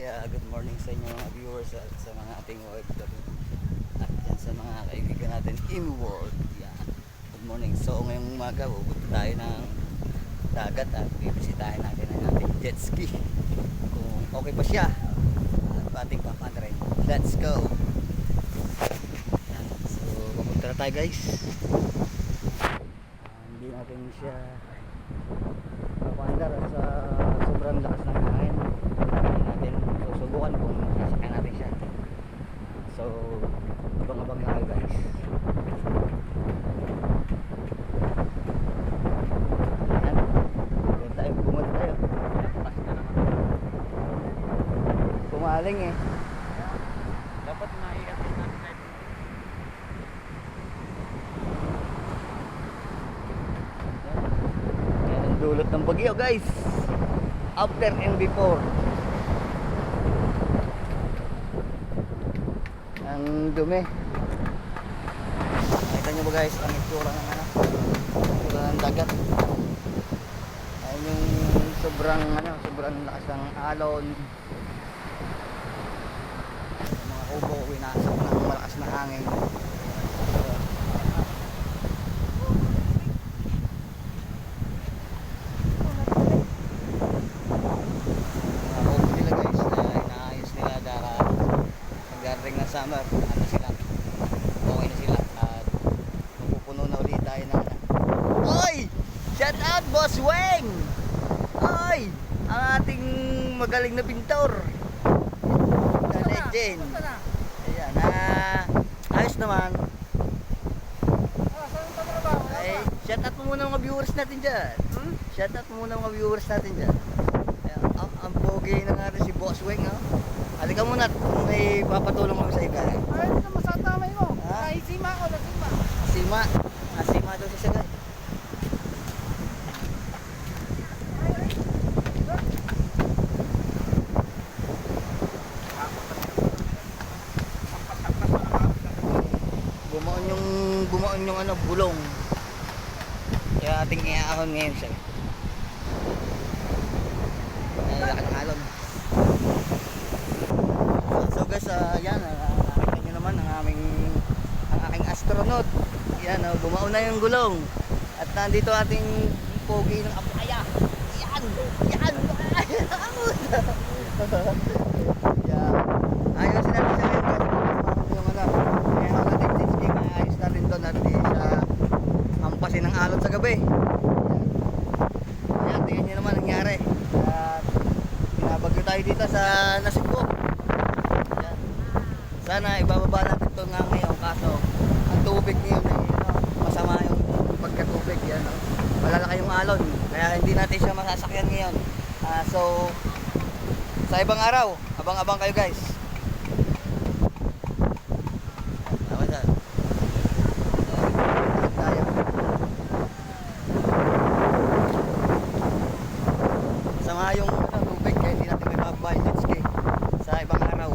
Kaya good morning sa inyo mga viewers at sa mga ating OFW at yan sa mga kaibigan natin in world. Yan. Good morning. So ngayong umaga pupunta tayo ng dagat at bibisitahin natin ang ating jet ski. Kung okay pa siya at ating papadrin. Let's go! So pupunta na tayo guys. Hindi natin siya mapandar at sa sobrang lakas ng susubukan kung sasakyan natin siya. So abang-abang na kayo guys pumaling eh. Dapat maikat din natin tayo. yan ang dulot ng bagyo guys. After and before ang dumi. Nakita nyo ba guys ang itsura ng ano? Itsura ng dagat. Ayun yung sobrang ano sobrang lakas ng alon. Yung mga ubo winasak ng malakas na hangin mga ubo nila guys na inaayos nila dara magdaring ng summer ano sila? Okay na sila. At mapupuno na ulit tayo ng Oy! Shout out Boss Weng! Oy! Ang ating magaling na pintor. Na? legend. Ayan ah ayos naman. Ah, ay shout out mo muna mga viewers natin dyan. Hmm? shout out mo muna mga viewers natin dyan. Ayan, ang, ang pogi na nga rin si Boss Weng ha halika muna may papatulong kami sa iba Ay, hindi naman sa tamay mo. Ay, sima ako, lasima. Asima. Asima daw si Sagay. Bumaon yung bumaon yung ano bulong. Kaya ating iaahon ngayon siya. Ay, laki ng alon. So, so guys, ah, yan, uh, nakita nyo naman ang aming ang aking astronaut. Yan, oh, bumaon na yung gulong. At nandito ating pogi ng apaya. Yan! Yan! yan. Ayos natin siya ngayon guys. Yung ano, kaya ang ating ski, ayos natin doon at di siya hampasin ng alon sa gabi. Yan. Yan, tingnan nyo naman ang nangyari. At binabagyo tayo dito sa. Yan. Sana ibababa natin ito nga ngayon kaso ang tubig ngayon ay ano, masama yung pagkatubig yan. No? Malalaki yung alon kaya hindi natin siya masasakyan ngayon. Ah, so sa ibang araw, abang-abang kayo guys. Sama yung ano, tubig kaya hindi natin may yung jet ski sa ibang araw.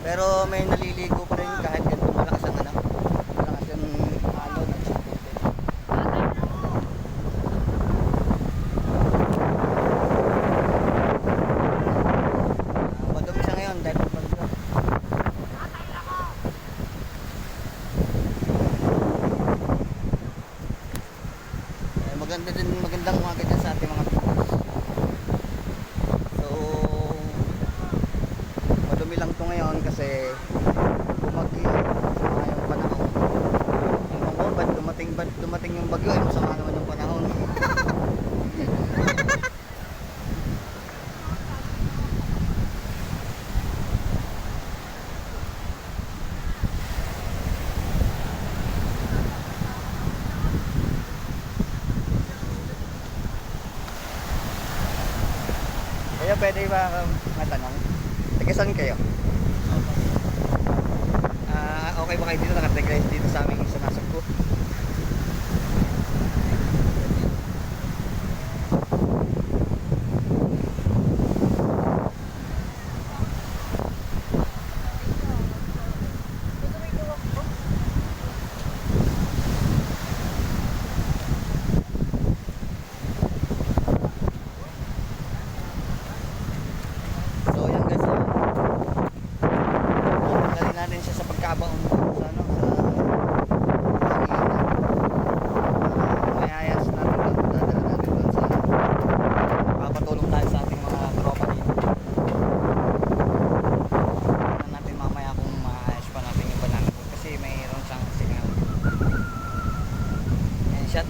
Pero may naliligo pa rin kahit ganito malakas ang ano. Malakas yung alon at saka tubig. Ah, Madumi siya ngayon dahil bagyo. Eh, maganda din magandang umaga dyan sa ating mga viewers. So, madumi lang to ngayon kasi bumagyo yung panahon. Ewan ko, ba't dumating, ba't dumating yung bagyo ay masama naman yung panahon. Kaya pwede ba um, matanong? Taga saan kayo? Ah, okay ba kayo dito? Nakategrais dito sa aming sa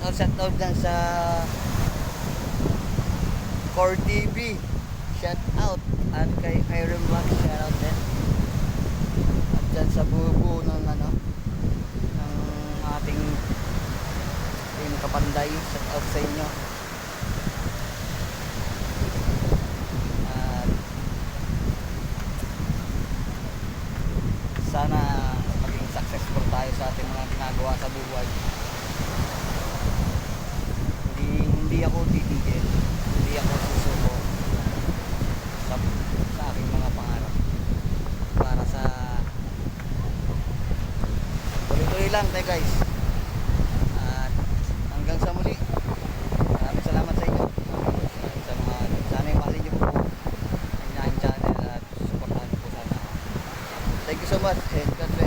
Nasugbo? shout out dyan sa Core TV. Shout out. At kay Iron Max, shout out din. At dyan sa bubu ng ano, ng ating team kapanday. Shout out sa inyo. At sana maging successful tayo sa ating mga ginagawa sa buhay. Hindi ako titigil. Hindi ako susuko sa, sa aking mga pangarap. Para sa tuloy-tuloy lang tayo guys. At hanggang sa muli. Maraming salamat sa inyo. Sa mga sana yung mahalin niyo po ang channel at supportahan po sana. Thank you so much and God bless.